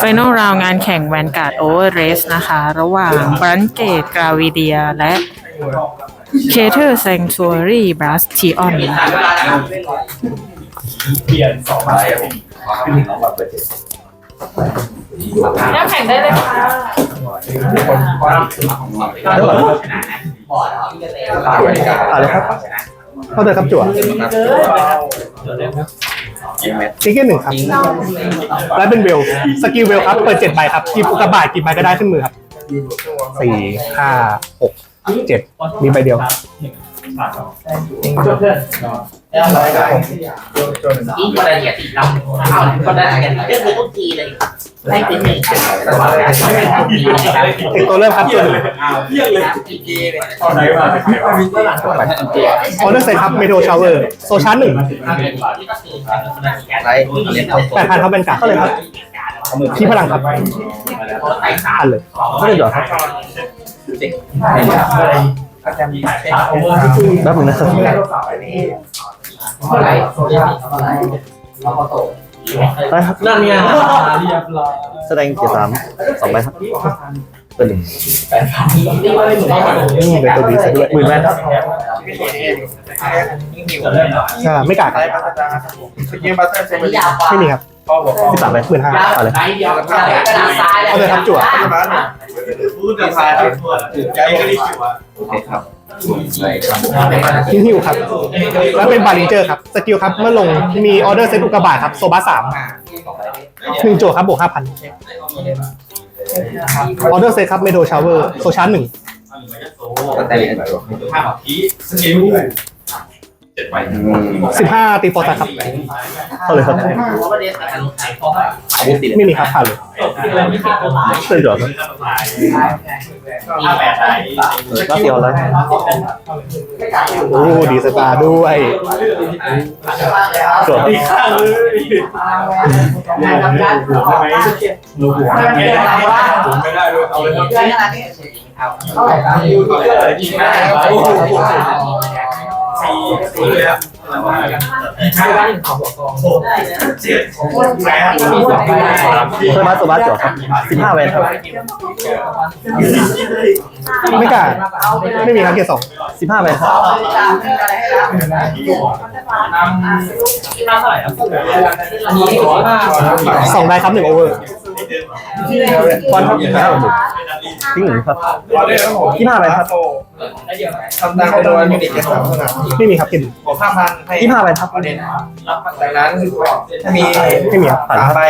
ไฟน a ลราวงานแข่งแวนการ์ดโอเวอร์เรสนะคะ ระหว่างบรันเกตกราวิเดียและเคเทอร์แซงชัวรี่บรัสทีออนเปลี่ยนสองใบผมน้องแบบเปิดเจ็ดแล้วแข่งได้เลยค่ะอะไรครับเข้าเลยครับจั่ว ยิงเม็ดซิกเก็ตหนึ่งครับและเป็นเวลสกิลเวลครับเปิดเจ็ดใบครับกี่อุกกาบาทกี่ใบก็ได้ขึ้นมือครับสี่ห้าหกเจ็ดมีใบเดียวยิ่งกว่าละเอียดอีกลำเอาก็ได้กันเรื่องทุกทีเลย ให้เป็นหนึ่งเทคตัวเริ่มครับจั่วหนึ่งเรียกเลยอีกทีเลยตอนไหนมาไปให้อันเตียออเดอร์เซตครับเมโทชาวเวอร์โซชาร์หนึ่งไรเล่นเข้าตัวแปดพันครับเป็นการ์ดก็เลยครับที่พลังครับอันเลยก็เลยหยอดครับแป๊บนึงนะครับ ได้ครับ นั่นไงเรียบร้อยแสดงเกียร์สามสองใบครับเป็นหนึ่งนี่เป็นตัวดีซะด้วยหมื่นแวนครับอ่าไม่กาดครับสกิลบัตเตอร์เซมิยาวกว่าไม่มีครับสิบสามใบหมื่นห้าเอาเลยไหนเดียวกระดาษทรายเอาเลยครับจั่ว พูดจะพายใจก็ได้ชิวอะโอเคครับทิ้งฮิวครับ แล้วเป็นบาลิงเจอร์ครับ สกิลครับ เมื่อลงมีออเดอร์เซตอุกกาบาทครับ โซบาสามหนึ่งโจทย์ครับบวกห้าพันออเดอร์เซตครับเมโดชาวเวอร์ โซชาร์หนึ่งแต่เรียนห้าหทีสกิล เจ็ดใบสิบห้าตีฟอร์ตครับเข้าเลยครับหัวประเด็นแต่ลงไหนพออาวุธตีไม่มีครับผ่านเลยเป็นหยอดครับห้าแปดใบก็เตียวแล้วโอ้ดีสตาร์ด้วยจวดดีข้างเลยงานกับการหัวได้ไหมลูกหัวไม่ได้ผมไม่ได้ด้วยเอาเลยครับเรื่อง ไรนี่เอายิงได้โอ้โหสี่สี่เลยครับห้าใบเจ็ดแปดเพิ่มมาตัวบ้าจวดครับสิบห้าแวนครับไม่กล้าไม่มีครับเกียร์สองสิบห้าแวนครับสองได้ครับหนึ่งโอเวอร์ บอลครับห้าหมื่นทิ้งหนึ่งครับยี่ห้าแวนครับทำตามตัวยูนิตเจ็ดสามเท่านั้นไม่มีครับเกียร์หนึ่งบวกห้าพันให้ยี่ห้าแวนครับประเด็นดังนั้นถ้ามีไม่มีครับผ่านสามครับใบ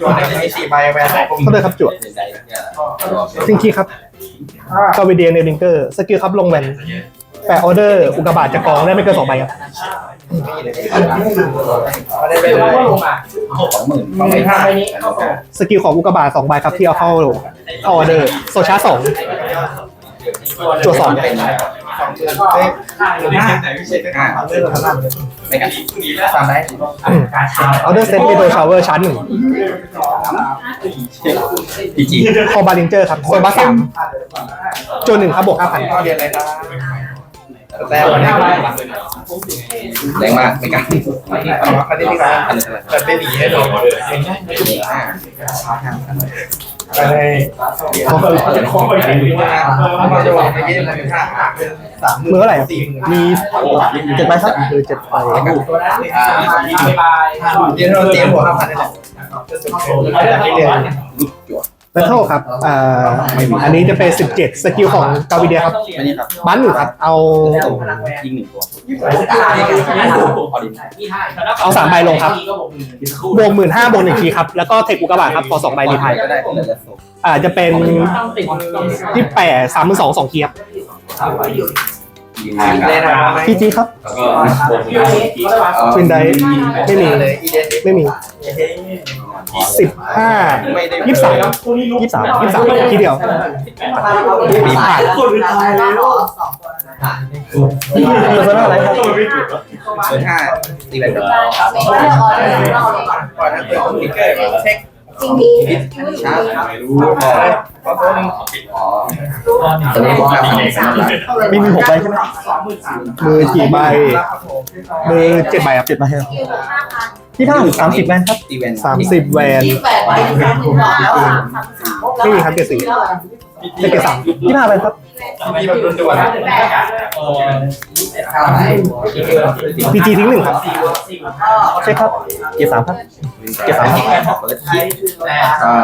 จวนจะมีสี่ใบแวนไหนผมเข้าเลยครับจั่วซิงคีครับกาวิเดียเนลิงเกอร์สกิลครับลงแวนแปะออเดอร์อุกกาบาตจะกองได้ไม่เกินสองใบครับ ประเด็นไปเลยสองหมื่นต้องมีห้าสกิลของอุกกาบาตสองใบครับที่เอาเข้าเข้าออเดอร์โซชาร์สองจั่วสองสองหมื่นเอ้ยหมื่นห้าห้าเอาเรื่องทำหน้าไม่กันสามได้ออเดอร์เซตมีโดชาวเวอร์ชาร์จหนึ่งพีจีคอบาลิงเจอร์ครับโซบาสามจนหนึ่งครับบวกห้าพัน แต่วันนี้แรงมากไม่กันเอามาคันนี้ที่ร้าแต่เป็นหนีให้ดูไปเลยเขาเปิดจะคล้องไปถึงว่าเราจะบอกในยี่สิบห้าเป็นสามหมื่นมือเท่าไหร่สี่หมื่นมีเจ็ดใบครับคือเจ็ดใบเรียนเราเตรียมบวห้าพันได้แหละแล้ว เท่าครับอ่าอันนี้จะเป็นสิบเจ็ดสกิลของกาวิเดียครับ อันนี้ครับบ้านหนึ่งครับ เอา ยิงหนึ่งตัวเอาสามใบลงครับ บวกหมื่นห้าบวกหนึ่งทีครับ แล้วก็เทคอุกกาบาตครับ พอสองใบรีไทยก็ได้ผมเลยโซ่อ่า จะเป็นที่แปดสามหมื่นสองสองทีครับยิงงานได้กันทำไหมพีจีครับ แล้วก็ทวินไดไม่มีเลยอีเดนไม่มี สิบห้ายี่สิบสามยี่สิบสามยี่สิบสามทีเดียวมีผ่านเพอร์ซนาอะไรครับเบอร์ห้าตีแบนก่อนนะเปิดติ๊กเก อร์เช็คจริงดีไม่รู้เพราะตัวนึงตอนนี้มีมีหกใบใช่ไหมมือกี่ใบมือเจ็ดใบครับเจ็ดใบครับคิวห้าพันที่ท่าสามสิบแวนครับตีแวนสามสิบแวนยี่สิบแปดใบสามหมื่นบาทแล้วอะสามสามไม่มีครับเกียร ติสี่ได้เกียรติสามที่ห้าแวนครับที่แบบตัวพีจีทิ้งหนึ่งครับใช่ครับเกียร์สามครับเกียร์สามครับอ่า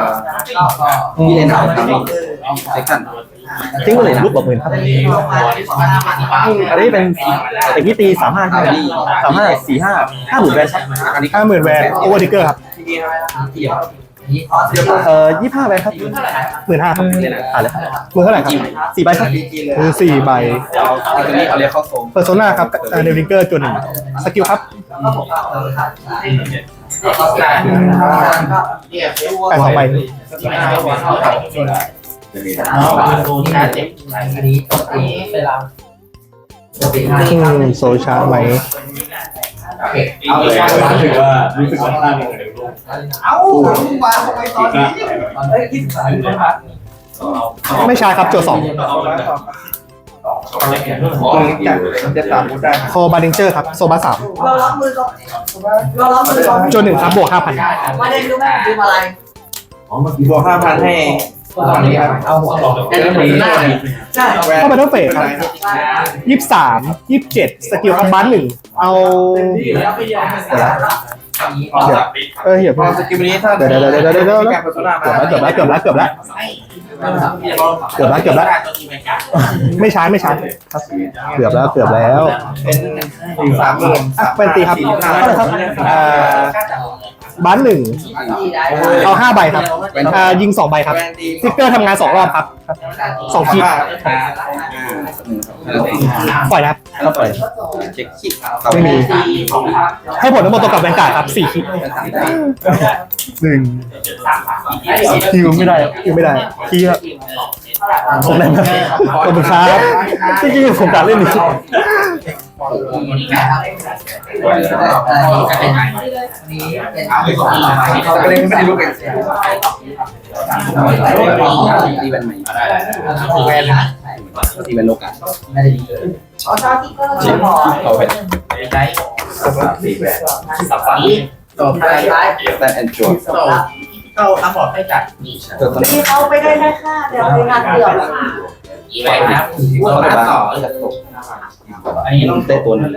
พี่เล่นเอาทำเซ็คันทิ้งไปเลยรูปบอกหมื่นครับอันนี้เป็นแต่กี้ตีสามห้าใช่ไหมสามห้าสี่ห้าห้าหมื่นแวนครับอันนี้ห้าหมื่นแวนโอเวอร์ดิเกอร์ครับ เอ่อยี่ห้าแวนครับหมื่นห้าครับอ่านเลยครับมือเท่าไหร่ครับสี่ใบครับมือสี่ใบตัวนี้เอาเรียกเข้าโซ่เพอร์โซนาครับเดลิเกอร์จนหนึ่งสกิลครับแปดสองใบอื มโซชาร์จไหมถือว่ารู้สึกว่าตั้งอยู่ในโลกเอ้ามาทำไมตอนนี้เฮ้ยยี่สิบสามครับไม่ชาร์จครับโจทย์สองตัวนี้จัดมันจะสามพูดได้โคบาร์ดิงเจอร์ครับ โซบาสามเรารับมือก่อนเรารับมือก่อนโจนหนึ่งครับบวกห้าพันมาเรียนรู้ไหมดูอะไรบวกห้าพันให้ ตอนนี้ครับเอาหัวเริ่มมีใช่เข้าไปต้องเฟสครับยี่สิบสามยี่สิบเจ็ดสกิลครับบ้านหนึ่งเอาเออเหี้ยพอสกิลนี้ถ้าเดี๋ยวเดี๋ยวเดี๋ยวเดี๋ยวเดี๋ยวเกือบแล้วเกือบแล้วเกือบแล้วเกือบแล้วเกือบแล้วเกือบแล้วไม่ใช้ไม่ใช้เกือบแล้วเกือบแล้วเป็นสามหมื่นเป็นตีครับเท่าไหร่ครับเอ่อ บ้านหนึ่งเอาห้าใบครับอ่ายิงสองใบครับแวนดีสติ๊กเกอร์ทำงานสองรอบครับสองทีปล่อยนะครับเข้าไปเช็คคิดไม่มีให้ผลทั้งหมดตรงกับแวนการ์ดครับสี่คิดหนึ่งคิวไม่ได้ครับยังไม่ได้คีย์ครับ ผมเล่นครับขอบคุณครับจริงๆผมการเล่นนี่ก็เลยไม่ได้รู้กันตีแวนใหม่แวนตีแวนโลกาอ๋อชอบที่ก็ชิปบอกเขาเป็นตีแวนต่อไปแต่แอนจว เราทำบอร์ดให้จัดตัวต้นที่เขาไปได้แค่ค่าเดี๋ยวไปงานเดียวอีกแบบนะต่ออันนี้ต้องเตะตัวนึง